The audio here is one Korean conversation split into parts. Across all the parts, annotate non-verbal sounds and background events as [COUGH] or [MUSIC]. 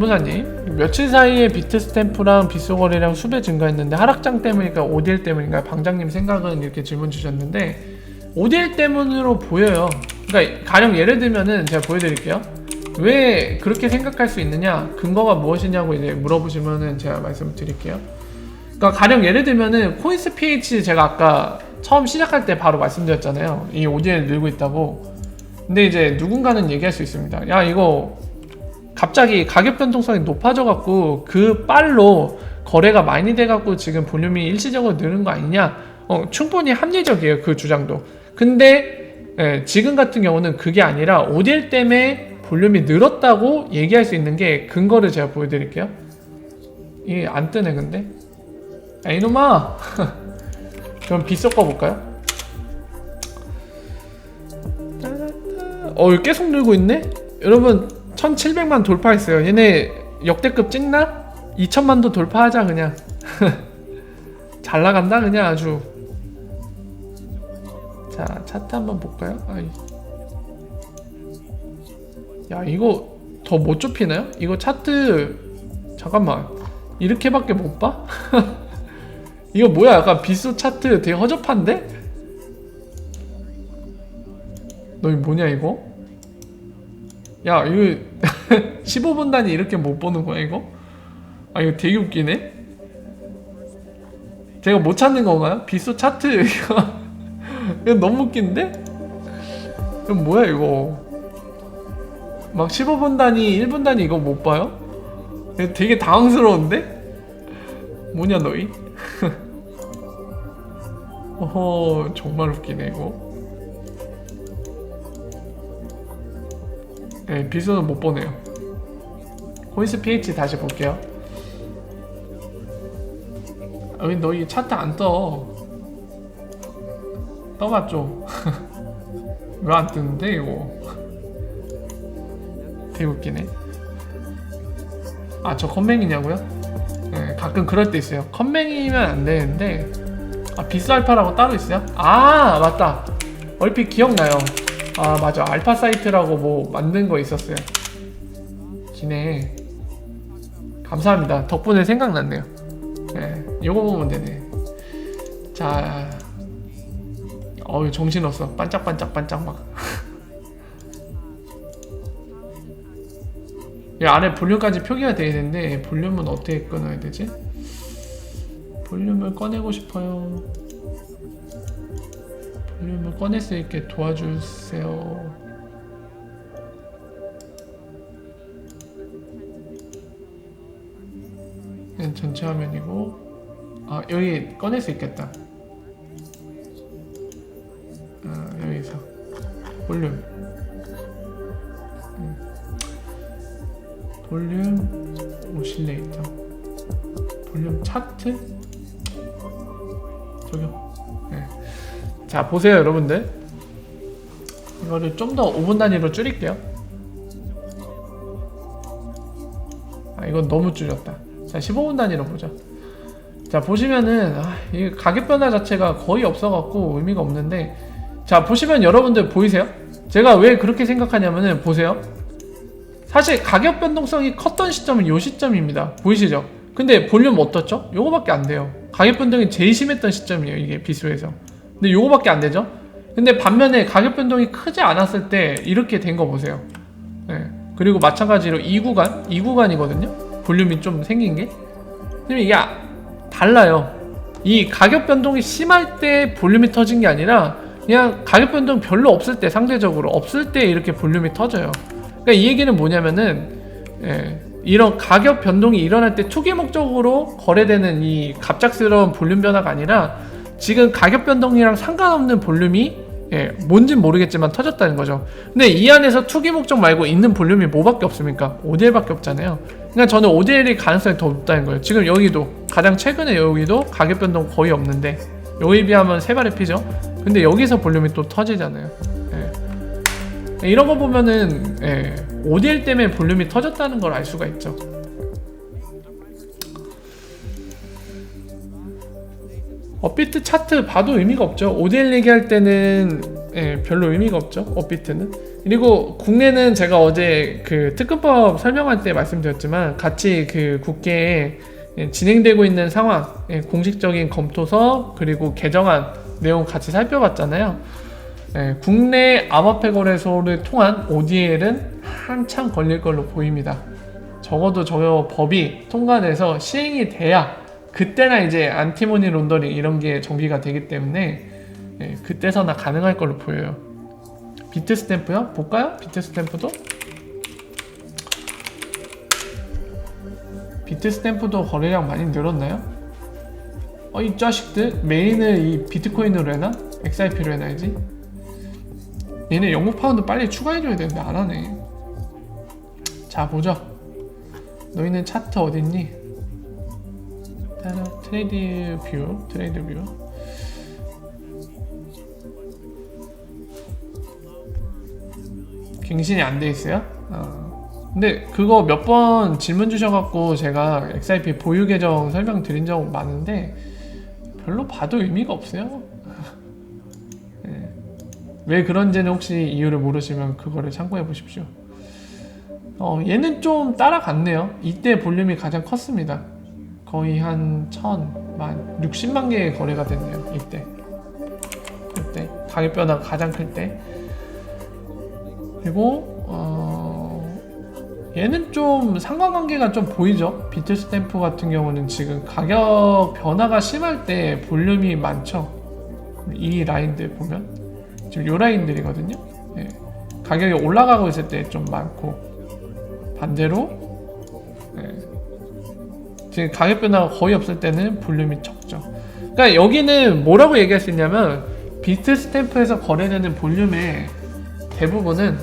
유무사님 며칠 사이에 비트 스탬프랑 거래량 수배 증가했는데 하락장 때문일까 ODL 때문인가 방장님 생각은 이렇게 질문 주셨는데 ODL 때문으로 보여요. 그러니까 가령 예를 들면은 제가 보여드릴게요. 왜 그렇게 생각할 수 있느냐 근거가 무엇이냐고 이제 물어보시면은 제가 말씀을 드릴게요. 그러니까 가령 예를 들면은 코인스 PH 제가 아까 처음 시작할 때 바로 말씀드렸잖아요. 이 ODL 늘고 있다고. 근데 이제 누군가는 얘기할 수 있습니다. 야 이거 갑자기 가격 변동성이 높아져 갖고 그 빨로 거래가 많이 돼 갖고 지금 볼륨이 일시적으로 느는 거 아니냐? 어, 충분히 합리적이에요 그 주장도. 근데 예, 지금 같은 경우는 그게 아니라 ODL 때문에 볼륨이 늘었다고 얘기할 수 있는 게 근거를 제가 보여드릴게요. 이게 안 뜨네 근데. 야 이놈아. [LAUGHS] 그럼 비 섞어 볼까요? 어, 계속 늘고 있네? 여러분, 1700만 돌파했어요. 얘네 역대급 찍나? 2000만도 돌파하자, 그냥. [LAUGHS] 잘 나간다, 그냥 아주. 자, 차트 한번 볼까요? 아이. 야, 이거 더 못 좁히나요? 이거 차트, 잠깐만. 이렇게밖에 못 봐? [LAUGHS] 이거 뭐야? 약간 비수 차트 되게 허접한데? 너 이거 뭐냐 이거? 야 이거 [LAUGHS] 15분 단위 이렇게 못 보는 거야 이거? 아 이거 되게 웃기네. 제가 못 찾는 건가요? 비수 차트 이거 [LAUGHS] 이거 너무 웃긴데? 이거 뭐야 이거? 막 15분 단위, 1분 단위 이거 못 봐요? 되게 당황스러운데? 뭐냐 너희? [LAUGHS] 어허 정말 웃기네 이거. 네, 비수는 못 보네요. 코인스 PH 다시 볼게요. 아, 왜 너희 차트 안 떠? 좀. [LAUGHS] 왜안 뜨는데 이거? [LAUGHS] 되게 웃기네. 아 저 컴맹이냐고요? 네, 가끔 그럴 때 있어요. 컴맹이면 안 되는데 아 비스 알파라고 따로 있어요? 아 맞다. 얼핏 기억나요. 아 맞아. 알파 사이트라고 뭐 만든 거 있었어요. 기네. 감사합니다. 덕분에 생각났네요. 예 요거 보면 되네. 자 어우 정신없어. 반짝반짝 반짝 막. [LAUGHS] 이 아래 볼륨까지 표기가 되어 있는데 볼륨은 어떻게 끊어야 되지? 볼륨을 꺼내고 싶어요 볼륨을 꺼낼 수 있게 도와주세요. 얘는 전체 화면이고 아 여기 꺼낼 수 있겠다. 아 여기서 볼륨 음. 볼륨 오실레이터 볼륨 차트 저기요 네. 자 보세요 여러분들. 이거를 좀 더 5분 단위로 줄일게요. 아 이건 너무 줄였다. 자 15분 단위로 보자 자 보시면은 아, 이 가격 변화 자체가 거의 없어갖고 의미가 없는데 자 보시면 여러분들 보이세요? 제가 왜 그렇게 생각하냐면은 보세요. 사실 가격 변동성이 컸던 시점은 요 시점입니다. 보이시죠? 근데 볼륨 어떻죠? 요거밖에 안 돼요. 가격 변동이 제일 심했던 시점이에요 이게 비수에서 근데 요거밖에 안 되죠? 근데 반면에 가격 변동이 크지 않았을 때 이렇게 된 거 보세요. 네. 그리고 마찬가지로 이 구간, 이 구간이거든요. 볼륨이 좀 생긴 게. 근데 이게 아- 달라요. 이 가격 변동이 심할 때 볼륨이 터진 게 아니라 그냥 가격 변동 별로 없을 때 상대적으로 없을 때 이렇게 볼륨이 터져요. 그러니까 이 얘기는 뭐냐면은 예, 이런 가격 변동이 일어날 때 투기 목적으로 거래되는 이 갑작스러운 볼륨 변화가 아니라 지금 가격 변동이랑 상관없는 볼륨이 예, 뭔진 모르겠지만 터졌다는 거죠. 근데 이 안에서 투기 목적 말고 있는 볼륨이 뭐밖에 없습니까? ODL밖에 없잖아요. 그러니까 저는 ODL이 가능성이 더 높다는 거예요. 지금 여기도 가장 최근에 여기도 가격 변동 거의 없는데 여기에 비하면 세 발의 피죠. 근데 여기서 볼륨이 또 터지잖아요. 예. 이런 거 보면은 예, ODL 때문에 볼륨이 터졌다는 걸 알 수가 있죠. 업비트 차트 봐도 의미가 없죠. ODL 얘기할 때는 예, 별로 의미가 없죠. 업비트는. 그리고 국내는 제가 어제 그 특근법 설명할 때 말씀드렸지만 같이 그 국회에 예, 진행되고 있는 상황, 예, 공식적인 검토서 그리고 개정안 내용 같이 살펴봤잖아요. 예, 국내 암호화폐 거래소를 통한 ODL은 한참 걸릴 걸로 보입니다. 적어도 저 법이 통과돼서 시행이 돼야 그때나 이제 안티모니 론더링 이런 게 정비가 되기 때문에 예, 그때서나 가능할 걸로 보여요. 비트 스탬프요? 볼까요? 비트 스탬프도? 비트 스탬프도 거래량 많이 늘었나요? 어, 이 자식들 메인을 이 비트코인으로 해나? XRP로 해놔야지. 얘네 영국 파운드 빨리 추가해줘야 되는데 안 하네. 자 보자. 너희는 차트 어딨니? 트레이드 뷰, 트레이드 뷰. 갱신이 안 돼 있어요? 어. 근데 그거 몇 번 질문 주셔갖고 제가 XIP 보유 계정 설명 드린 적 많은데 별로 봐도 의미가 없어요. [LAUGHS] 예. 왜 그런지는 혹시 이유를 모르시면 그거를 참고해 보십시오. 어, 얘는 좀 따라갔네요. 이때 볼륨이 가장 컸습니다. 거의 한 천 만, 60만 개의 거래가 됐네요. 이때. 그때 가격 변화가 가장 클 때. 그리고 어, 얘는 좀 상관관계가 좀 보이죠. 비트 스탬프 같은 경우는 지금 가격 변화가 심할 때 볼륨이 많죠. 이 라인들 보면 지금 요 라인들이거든요. 예. 가격이 올라가고 있을 때 좀 많고 반대로 예. 지금 가격 변화가 거의 없을 때는 볼륨이 적죠. 그러니까 여기는 뭐라고 얘기할 수 있냐면 비트 스탬프에서 거래되는 볼륨의 대부분은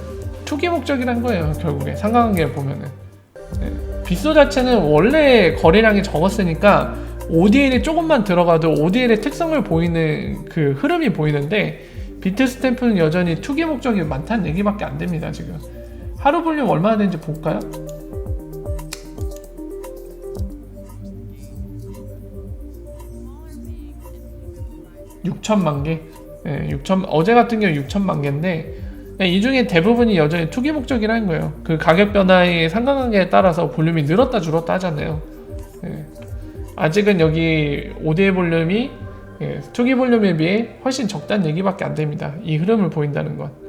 투기 목적이란 거예요. 결국에 상관관계를 보면은 네. 빗소 자체는 원래 거래량이 적었으니까 ODL이 조금만 들어가도 ODL의 특성을 보이는 그 흐름이 보이는데 비트 스탬프는 여전히 투기 목적이 많다는 얘기밖에 안 됩니다. 지금 하루 볼륨 얼마나 되는지 볼까요? 육천만 개. 예, 6천 어제 같은 경우 6천만 개인데 네, 이 중에 대부분이 여전히 투기 목적이라는 거예요. 그 가격 변화의 상관관계에 따라서 볼륨이 늘었다 줄었다 하잖아요. 예. 아직은 여기 5대 볼륨이 예, 투기 볼륨에 비해 훨씬 적다는 얘기밖에 안 됩니다. 이 흐름을 보인다는 건.